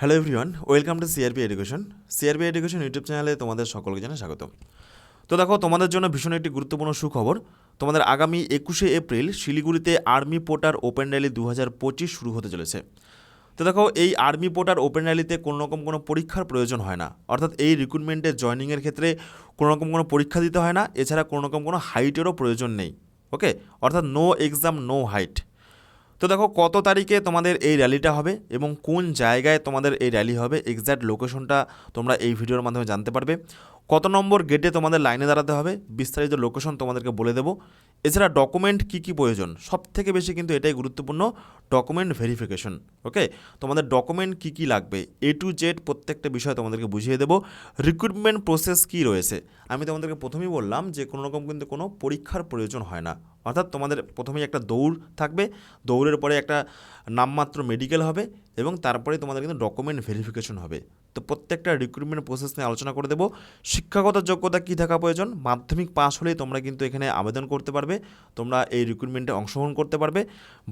Hello everyone welcome to CRP education CRP education YouTube চ্যানেলে তোমাদের সকলকে জানাই স্বাগত। তো দেখো, তোমাদের জন্য ভীষণ একটি গুরুত্বপূর্ণ সুখবর। তোমাদের আগামী একুশে এপ্রিল শিলিগুড়িতে আর্মি পোর্টার ওপেন র্যালি দু হাজার পঁচিশ শুরু হতে চলেছে। তো দেখো, এই আর্মি পোর্টার ওপেন র্যালিতে কোনো রকম কোনো পরীক্ষার প্রয়োজন হয় না। অর্থাৎ এই রিক্রুটমেন্টে জয়নিংয়ের ক্ষেত্রে কোনো রকম কোনো পরীক্ষা দিতে হয় না। এছাড়া কোনো রকম কোনো হাইটেরও প্রয়োজন নেই। ওকে অর্থাৎ নো এক্সাম নো হাইট তো দেখো, কত তারিখে তোমাদের এই র্যালিটা হবে এবং কোন জায়গায় তোমাদের এই র্যালি হবে এক্স্যাক্ট লোকেশনটা তোমরা এই ভিডিওর মাধ্যমে জানতে পারবে। কত নম্বর গেটে তোমাদের লাইনে দাঁড়াতে হবে, বিস্তারিত লোকেশন তোমাদেরকে বলে দেবো। এছাড়া ডকুমেন্ট কী কী প্রয়োজন? সব থেকে বেশি কিন্তু এটাই গুরুত্বপূর্ণ ডকুমেন্ট ভেরিফিকেশন ওকে তোমাদের ডকুমেন্ট কী কী লাগবে? এ টু জেড প্রত্যেকটা বিষয় তোমাদেরকে বুঝিয়ে দেবো। রিক্রুটমেন্ট প্রসেস কী রয়েছে? আমি তোমাদেরকে প্রথমেই বললাম যে কোনো রকম কিন্তু কোনো পরীক্ষার প্রয়োজন হয় না। অর্থাৎ তোমাদের প্রথমেই একটা দৌড় থাকবে, দৌড়ের পরে একটা নামমাত্র মেডিকেল হবে এবং তারপরে তোমাদের কিন্তু ডকুমেন্ট ভেরিফিকেশন হবে। তো প্রত্যেকটা রিক্রুটমেন্ট প্রসেস নিয়ে আলোচনা করে দেবো। শিক্ষাগত যোগ্যতা কী থাকা প্রয়োজন? মাধ্যমিক পাস হলেই তোমরা কিন্তু এখানে আবেদন করতে পারবে। তোমরা এই রিক্রুটমেন্টে অংশগ্রহণ করতে পারবে।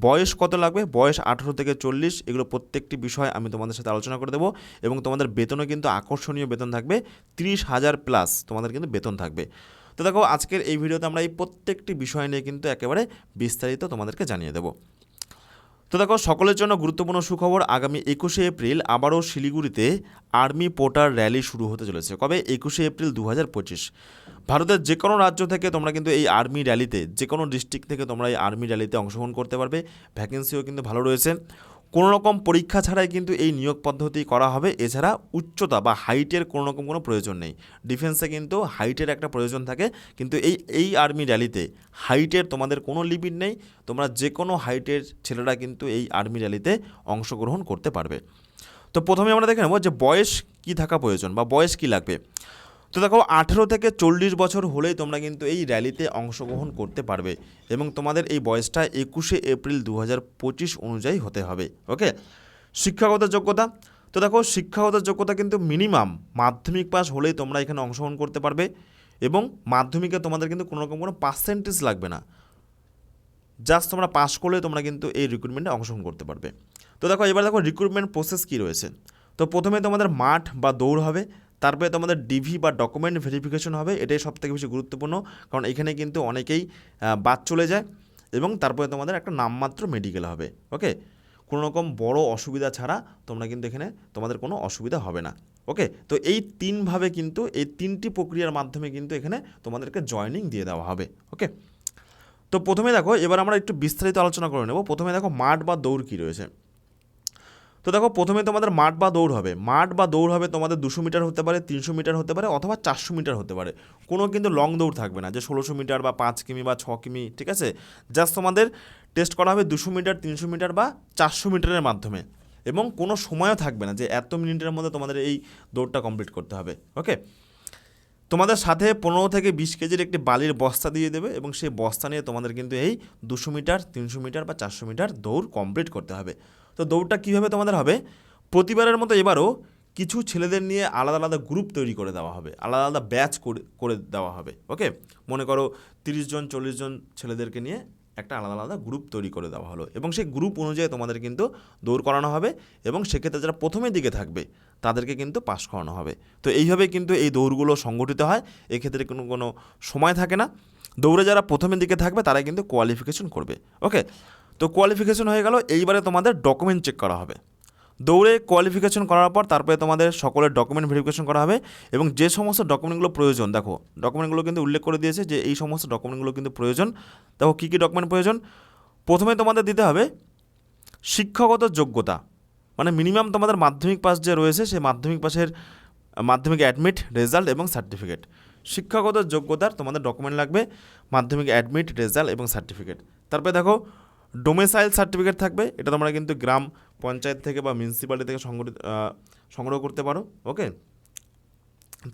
বয়স কত লাগবে? বয়স আঠেরো থেকে চল্লিশ। এগুলো প্রত্যেকটি বিষয় আমি তোমাদের সাথে আলোচনা করে দেবো এবং তোমাদের বেতনও কিন্তু আকর্ষণীয় বেতন থাকবে। তিরিশ হাজার প্লাস তোমাদের কিন্তু বেতন থাকবে। তো দেখো, আজকের এই ভিডিওতে আমরা এই প্রত্যেকটি বিষয় নিয়ে কিন্তু একেবারে বিস্তারিত তোমাদেরকে জানিয়ে দেবো। তো দেখো, সকলের জন্য গুরুত্বপূর্ণ সুখবর, আগামী একুশে এপ্রিল আবারও শিলিগুড়িতে আর্মি পোর্টার র্যালি শুরু হতে চলেছে। কবে? একুশে এপ্রিল দু হাজার পঁচিশ। ভারতের যে কোনো রাজ্য থেকে তোমরা কিন্তু এই আর্মি র্যালিতে যে কোনো ডিস্ট্রিক্ট থেকে তোমরা এই আর্মি র্যালিতে অংশগ্রহণ করতে পারবে। ভ্যাকেন্সিও কিন্তু ভালো রয়েছে। কোনো রকম পরীক্ষা ছাড়াই কিন্তু এই নিয়োগ পদ্ধতি করা হবে। এছাড়া উচ্চতা বা হাইটের কোনো রকম কোনো প্রয়োজন নেই। ডিফেন্সে কিন্তু হাইটের একটা প্রয়োজন থাকে। কিন্তু এই এই আর্মি র্যালিতে হাইটের তোমাদের কোনো লিমিট নেই। তোমরা যে কোনো হাইটের ছেলেরা কিন্তু এই আর্মি র্যালিতে অংশগ্রহণ করতে পারবে। তো প্রথমে আমরা দেখে নেব যে বয়স কী থাকা প্রয়োজন বা বয়স কী লাগবে। তো দেখো, আঠেরো থেকে চল্লিশ বছর হলেই তোমরা কিন্তু এই র্যালিতে অংশগ্রহণ করতে পারবে এবং তোমাদের এই বয়সটা একুশে এপ্রিল দু হাজার পঁচিশ অনুযায়ী হতে হবে ওকে শিক্ষাগত যোগ্যতা, তো দেখো, শিক্ষাগত যোগ্যতা কিন্তু মিনিমাম মাধ্যমিক পাস হলেই তোমরা এখানে অংশগ্রহণ করতে পারবে এবং মাধ্যমিকে তোমাদের কিন্তু কোনো রকম কোনো পার্সেন্টেজ লাগবে না। জাস্ট তোমরা পাস করলে তোমরা কিন্তু এই রিক্রুটমেন্টে অংশগ্রহণ করতে পারবে। তো দেখো, এবার দেখো রিক্রুটমেন্ট প্রসেস কী রয়েছে? তো প্রথমে তোমাদের মাঠ বা দৌড় হবে তারপরে তোমাদের ডিভি বা ডকুমেন্ট ভেরিফিকেশন হবে, এটাই সব থেকে বেশি গুরুত্বপূর্ণ, কারণ এখানে কিন্তু অনেকেই বাদ চলে যায় এবং তারপরে তোমাদের একটা নামমাত্র মেডিকেল হবে ওকে কোনো রকম বড় অসুবিধা ছাড়া তোমরা কিন্তু এখানে তোমাদের কোনো অসুবিধা হবে না ওকে তো এই তিনভাবে কিন্তু, এই তিনটি প্রক্রিয়ার মাধ্যমে কিন্তু এখানে তোমাদেরকে জয়নিং দিয়ে দেওয়া হবে ওকে তো প্রথমে দেখো, এবার আমরা একটু বিস্তারিত আলোচনা করে নেব। প্রথমে দেখো মাঠ বা দৌড় কী রয়েছে। তো দেখো, প্রথমে তোমাদের মাঠ বা দৌড় হবে। মাঠ বা দৌড় হবে তোমাদের দুশো মিটার হতে পারে, তিনশো মিটার হতে পারে অথবা চারশো মিটার হতে পারে। কোনো কিন্তু লং দৌড় থাকবে না, যে ষোলোশো মিটার বা পাঁচ কিমি বা ছ কিমি, ঠিক আছে? জাস্ট তোমাদের টেস্ট করা হবে দুশো মিটার, তিনশো মিটার বা চারশো মিটারের মাধ্যমে। এবং কোনো সময়ও থাকবে না যে এত মিনিটের মধ্যে তোমাদের এই দৌড়টা কমপ্লিট করতে হবে, ওকে? তোমাদের সাথে পনেরো থেকে বিশ কেজির একটি বালির বস্তা দিয়ে দেবে এবং সেই বস্তা নিয়ে তোমাদের কিন্তু এই দুশো মিটার, তিনশো মিটার বা চারশো মিটার দৌড় কমপ্লিট করতে হবে। তো দৌড়টা কীভাবে তোমাদের হবে? প্রতিবারের মতো এবারও কিছু ছেলেদের নিয়ে আলাদা আলাদা গ্রুপ তৈরি করে দেওয়া হবে। আলাদা আলাদা ব্যাচ করে দেওয়া হবে ওকে মনে করো তিরিশ জন, চল্লিশ জন ছেলেদেরকে নিয়ে একটা আলাদা আলাদা গ্রুপ তৈরি করে দেওয়া হলো। এবং সেই গ্রুপ অনুযায়ী তোমাদের কিন্তু দৌড় করানো হবে এবং সেক্ষেত্রে যারা প্রথমের দিকে থাকবে, তাদেরকে কিন্তু পাস করানো হবে। তো এইভাবে কিন্তু এই দৌড়গুলো সংগঠিত হয়। এক্ষেত্রে কোনো কোনো সময় থাকে না। দৌড়ে যারা প্রথমের দিকে থাকবে তারা কিন্তু কোয়ালিফিকেশন করবে ওকে তো কোয়ালিফিকেশন হয়ে গেল, এইবারে তোমাদের ডকুমেন্ট চেক করা হবে। দৌড়ে কোয়ালিফিকেশন করার পর তারপরে তোমাদের সকলের ডকুমেন্ট ভেরিফিকেশন করা হবে এবং যে সমস্ত ডকুমেন্টগুলো প্রয়োজন, দেখো ডকুমেন্টগুলো কিন্তু উল্লেখ করে দিয়েছে যে এই সমস্ত ডকুমেন্টগুলো কিন্তু প্রয়োজন। দেখো, কী কী ডকুমেন্ট প্রয়োজন? প্রথমে তোমাদের দিতে হবে শিক্ষাগত যোগ্যতা। মানে মিনিমাম তোমাদের মাধ্যমিক পাস যে রয়েছে, সেই মাধ্যমিক পাসের মাধ্যমিক অ্যাডমিট রেজাল্ট এবং সার্টিফিকেট শিক্ষাগত যোগ্যতার তোমাদের ডকুমেন্ট লাগবে, মাধ্যমিক অ্যাডমিট রেজাল্ট এবং সার্টিফিকেট তারপরে দেখো ডোমেসাইল সার্টিফিকেট থাকবে, এটা তোমরা কিন্তু গ্রাম পঞ্চায়েত থেকে বা মিউনিসিপ্যালিটি থেকে সংগঠিত সংগ্রহ করতে পারো ওকে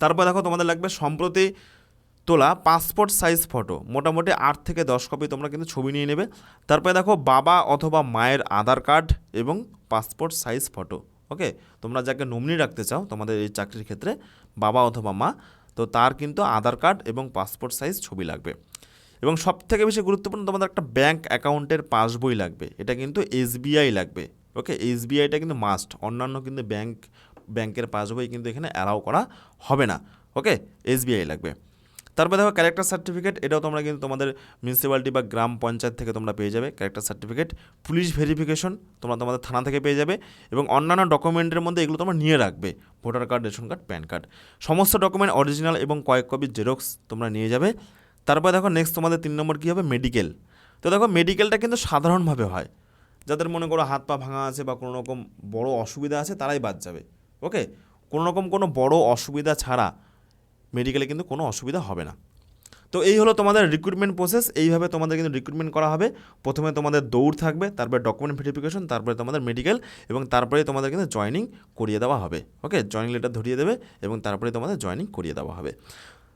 তারপর দেখো তোমাদের লাগবে সম্প্রতি তোলা পাসপোর্ট সাইজ ফটো মোটামুটি আট থেকে দশ কপি তোমরা কিন্তু ছবি নিয়ে নেবে। তারপরে দেখো বাবা অথবা মায়ের আধার কার্ড এবং পাসপোর্ট সাইজ ফটো ওকে তোমরা যাকে নমিনি রাখতে চাও, তোমাদের এই চাকরির ক্ষেত্রে বাবা অথবা মা, তো তার কিন্তু আধার কার্ড এবং পাসপোর্ট সাইজ ছবি লাগবে। এবং সব থেকে বেশি গুরুত্বপূর্ণ তোমাদের একটা ব্যাংক অ্যাকাউন্টের পাসবই লাগবে। এটা কিন্তু এসবিআই লাগবে। ওকে এসবিআইটা কিন্তু মাস্ট অন্যান্য কিন্তু ব্যাংক ব্যাংকের পাসবই কিন্তু এখানে অ্যালাউ করা হবে না। ওকে এসবিআই লাগবে। তারপরে দেখো ক্যারেক্টার সার্টিফিকেট এটাও তোমরা কিন্তু তোমাদের মিউনিসিপ্যালিটি বা গ্রাম পঞ্চায়েত থেকে তোমরা পেয়ে যাবে। ক্যারেক্টার সার্টিফিকেট পুলিশ ভেরিফিকেশন তোমরা তোমাদের থানা থেকে পেয়ে যাবে এবং অন্যান্য ডকুমেন্টের মধ্যে এগুলো তোমরা নিয়ে রাখবে। Voter card ration card PAN card সমস্ত ডকুমেন্ট অরিজিনাল এবং কয়েক কপি জেরক্স তোমরা নিয়ে যাবে। তারপরে দেখো নেক্সট তোমাদের তিন নম্বর কী হবে? মেডিকেল তো দেখো মেডিকেলটা কিন্তু সাধারণভাবে হয়। যাদের মনে করো হাত পা ভাঙা আছে বা কোনো রকম বড় অসুবিধা আছে, তারাই বাদ যাবে। ওকে কোনো রকম কোনো বড় অসুবিধা ছাড়া মেডিকেলে কিন্তু কোনো অসুবিধা হবে না। তো এই হলো তোমাদের রিক্রুটমেন্ট প্রসেস এইভাবে তোমাদের কিন্তু রিক্রুটমেন্ট করা হবে। প্রথমে তোমাদের দৌড় থাকবে, তারপরে ডকুমেন্ট ভেরিফিকেশন তারপরে তোমাদের মেডিকেল এবং তারপরে তোমাদের কিন্তু জয়নিং করিয়ে দেওয়া হবে। ওকে জয়নিং লেটার ধরিয়ে দেবে এবং তারপরে তোমাদের জয়নিং করিয়ে দেওয়া হবে।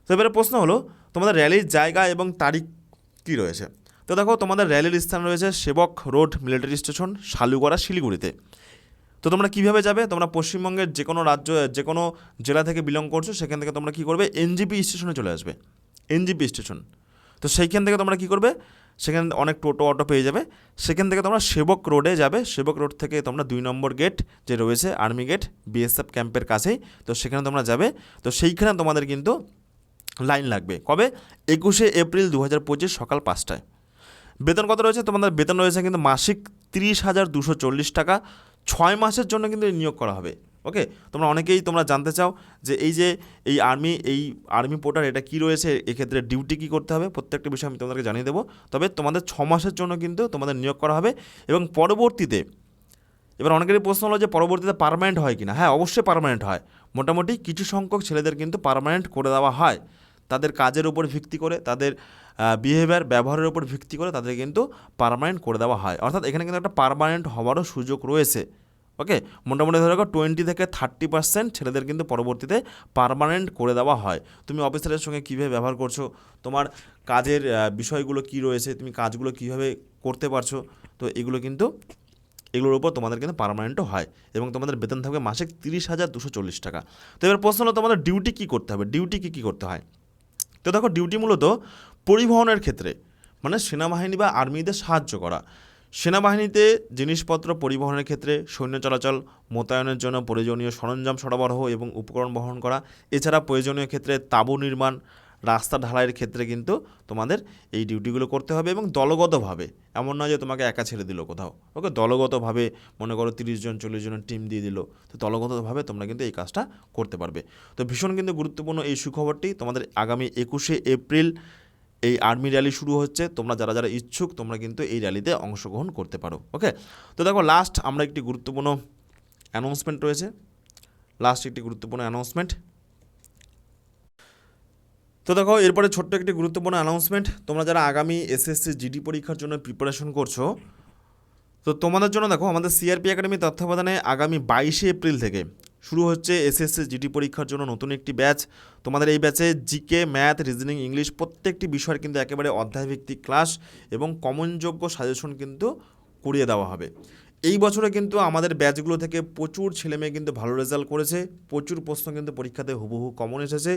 তো এবারে প্রশ্ন হলো, তোমাদের র্যালির জায়গা এবং তারিখ কী রয়েছে? তো দেখো, তোমাদের র্যালির স্থান রয়েছে সেবক রোড মিলিটারি স্টেশন শালুগড়া, শিলিগুড়িতে। তো তোমরা কীভাবে যাবে? তোমরা পশ্চিমবঙ্গের যে কোনো রাজ্য যে কোনো জেলা থেকে বিলং করছ, সেখান থেকে তোমরা কী করবে? এনজিপি স্টেশনে চলে আসবে। এনজিপি স্টেশন তো সেইখান থেকে তোমরা কী করবে? সেখানে অনেক টোটো, অটো পেয়ে যাবে। সেখান থেকে তোমরা সেবক রোডে যাবে। সেবক রোড থেকে তোমরা দুই নম্বর গেট যে রয়েছে আর্মি গেট বিএসএফ ক্যাম্পের কাছেই, তো সেখানে তোমরা যাবে। তো সেইখানে তোমাদের কিন্তু লাইন লাগবে। কবে? একুশে এপ্রিল দু হাজার পঁচিশ সকাল পাঁচটায়। বেতন কত রয়েছে? তোমাদের বেতন রয়েছে কিন্তু মাসিক তিরিশ হাজার দুশো চল্লিশ টাকা। ছয় মাসের জন্য কিন্তু নিয়োগ করা হবে। ওকে? তোমরা অনেকেই তোমরা জানতে চাও যে এই যে এই আর্মি এই আর্মি পোর্টার এটা কী রয়েছে? এক্ষেত্রে ডিউটি কী করতে হবে? প্রত্যেকটা বিষয় আমি তোমাদেরকে জানিয়ে দেবো। তবে তোমাদের ছ মাসের জন্য কিন্তু তোমাদের নিয়োগ করা হবে এবং পরবর্তীতে, এবার অনেকেরই প্রশ্ন হলো যে পরবর্তীতে পারমানেন্ট হয় কিনা? হ্যাঁ অবশ্যই পারমানেন্ট হয়। মোটামুটি কিছু সংখ্যক ছেলেদের কিন্তু পারমানেন্ট করে দেওয়া হয়। তাদের কাজের উপর ভিত্তি করে, তাদের বিহেভিয়ার ব্যবহারের উপর ভিত্তি করে তাদের কিন্তু পারমানেন্ট করে দেওয়া হয়। অর্থাৎ এখানে কিন্তু একটা পারমানেন্ট হওয়ারও সুযোগ রয়েছে। ওকে মোটামুটি ধরে রাখো টোয়েন্টি থেকে থার্টি পার্সেন্ট ছেলেদের কিন্তু পরবর্তীতে পারমানেন্ট করে দেওয়া হয়। তুমি অফিসারের সঙ্গে কীভাবে ব্যবহার করছ? তোমার কাজের বিষয়গুলো কী রয়েছে? তুমি কাজগুলো কীভাবে করতে পারছ? তো এগুলো কিন্তু, এগুলোর উপর তোমাদের কিন্তু পারমানেন্টও হয় এবং তোমাদের বেতন থাকবে মাসিক তিরিশ হাজার দুশো চল্লিশ টাকা। তো এবার প্রশ্ন হলো, তোমাদের ডিউটি কী করতে হবে? ডিউটি কী কী করতে হয়? তো দেখো ডিউটি মূলত পরিবহনের ক্ষেত্রে মানে সেনাবাহিনী বা আর্মিদের সাহায্য করা। সেনাবাহিনীতে জিনিসপত্র পরিবহনের ক্ষেত্রে, সৈন্য চলাচল, মোতায়েনের জন্য প্রয়োজনীয় সরঞ্জাম সরবরাহ এবং উপকরণ বহন করা, এছাড়া প্রয়োজনীয় ক্ষেত্রে তাঁবু নির্মাণ রাস্তা ঢালাইয়ের ক্ষেত্রে কিন্তু তোমাদের এই ডিউটিগুলো করতে হবে এবং দলগতভাবে, এমন নয় যে তোমাকে একা ছেড়ে দিল কোথাও। ওকে, দলগতভাবে মনে করো তিরিশ জন, চল্লিশ জনের টিম দিয়ে দিল, তো দলগতভাবে তোমরা কিন্তু এই কাজটা করতে পারবে। তো ভীষণ কিন্তু গুরুত্বপূর্ণ এই সুখবরটি, তোমাদের আগামী একুশে এপ্রিল এই আর্মি র্যালি শুরু হচ্ছে, তোমরা যারা যারা ইচ্ছুক, তোমরা কিন্তু এই র্যালিতে অংশগ্রহণ করতে পারো, ওকে? তো দেখো লাস্ট আমরা একটি গুরুত্বপূর্ণ অ্যানাউন্সমেন্ট রয়েছে। লাস্ট একটি গুরুত্বপূর্ণ অ্যানাউন্সমেন্ট তো দেখো, এরপরে ছোট্ট একটি গুরুত্বপূর্ণ অ্যানাউন্সমেন্ট তোমরা যারা আগামী এসএসসি জিডি পরীক্ষার জন্য প্রিপারেশন করছ, তো তোমাদের জন্য দেখো, আমাদের সিআরপি একাডেমি তত্ত্বাবধানে আগামী বাইশে এপ্রিল থেকে শুরু হচ্ছে এসএসসি জিডি পরীক্ষার জন্য নতুন একটি ব্যাচ তোমাদের এই ব্যাচে জিকে ম্যাথ রিজনিং ইংলিশ প্রত্যেকটি বিষয়ের কিন্তু একেবারে অধ্যায়ভিত্তিক ক্লাস এবং কমনযোগ্য সাজেশন কিন্তু করিয়ে দেওয়া হবে। এই বছরে কিন্তু আমাদের ব্যাচগুলো থেকে প্রচুর ছেলেমেয়ে কিন্তু ভালো রেজাল্ট করেছে। প্রচুর প্রশ্ন কিন্তু পরীক্ষাতে হুবহু কমন এসেছে।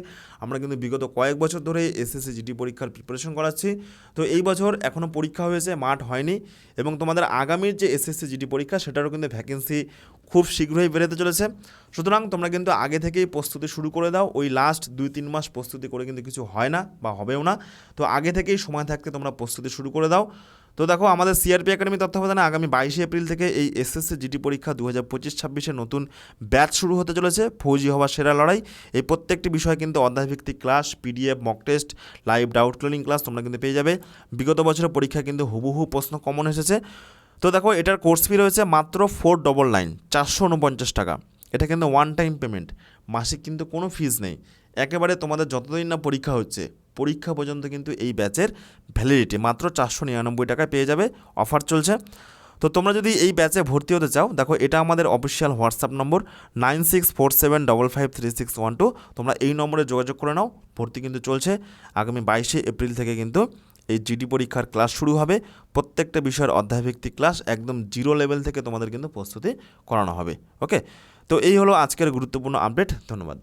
আমরা কিন্তু বিগত কয়েক বছর ধরে এসএসসি জিডি পরীক্ষার প্রিপারেশন করাচ্ছি। তো এই বছর এখনও পরীক্ষা হয়েছে, মাঠ হয়নি এবং তোমাদের আগামীর যে এসএসসি জিডি পরীক্ষা, সেটারও কিন্তু ভ্যাকেন্সি খুব শীঘ্রই বেরোতে চলেছে। সুতরাং তোমরা কিন্তু আগে থেকেই প্রস্তুতি শুরু করে দাও। ওই লাস্ট দুই, তিন মাস প্রস্তুতি করে কিন্তু কিছু হয় না বা হবেও না। তো আগে থেকেই সময় থাকতে তোমরা প্রস্তুতি শুরু করে দাও। তো দেখো, আমাদের সিআরপি একাডেমি তত্ত্বাবধানে আগামী বাইশে এপ্রিল থেকে এই এসএসসি জিডি পরীক্ষা দু হাজার পঁচিশ, ছাব্বিশে নতুন ব্যাচ শুরু হতে চলেছে। ফৌজি হওয়ার সেরা লড়াই। এই প্রত্যেকটি বিষয় কিন্তু অধ্যায়ভিত্তিক class PDF mock test live doubt cleaning class তোমরা কিন্তু পেয়ে যাবে। বিগত বছরের পরীক্ষা কিন্তু হুবহু প্রশ্ন কমন এসেছে। তো দেখো, এটার কোর্স ফি রয়েছে মাত্র ফোর ডবল নাইন চারশো উনপঞ্চাশ টাকা। এটা কিন্তু ওয়ান টাইম পেমেন্ট মাসিক কিন্তু কোনো ফিজ নেই। একেবারে তোমাদের যতদিন না পরীক্ষা হচ্ছে, পরীক্ষা পর্যন্ত কিন্তু এই ব্যাচের ভ্যালিডিটি মাত্র চারশো নিরানব্বই টাকায় পেয়ে যাবে অফার চলছে। তো তোমরা যদি এই ব্যাচে ভর্তি হতে চাও, দেখো এটা আমাদের official WhatsApp number nine six four seven double five three six one two তোমরা এই নম্বরে যোগাযোগ করে নাও, ভর্তি কিন্তু চলছে। আগামী বাইশে এপ্রিল থেকে কিন্তু এই জিডি পরীক্ষার ক্লাস শুরু হবে। প্রত্যেকটা বিষয়ের অধ্যায়ভিত্তিক ক্লাস একদম জিরো লেভেল থেকে তোমাদের কিন্তু প্রস্তুতি করানো হবে। ওকে তো এই হলো আজকের গুরুত্বপূর্ণ আপডেট ধন্যবাদ।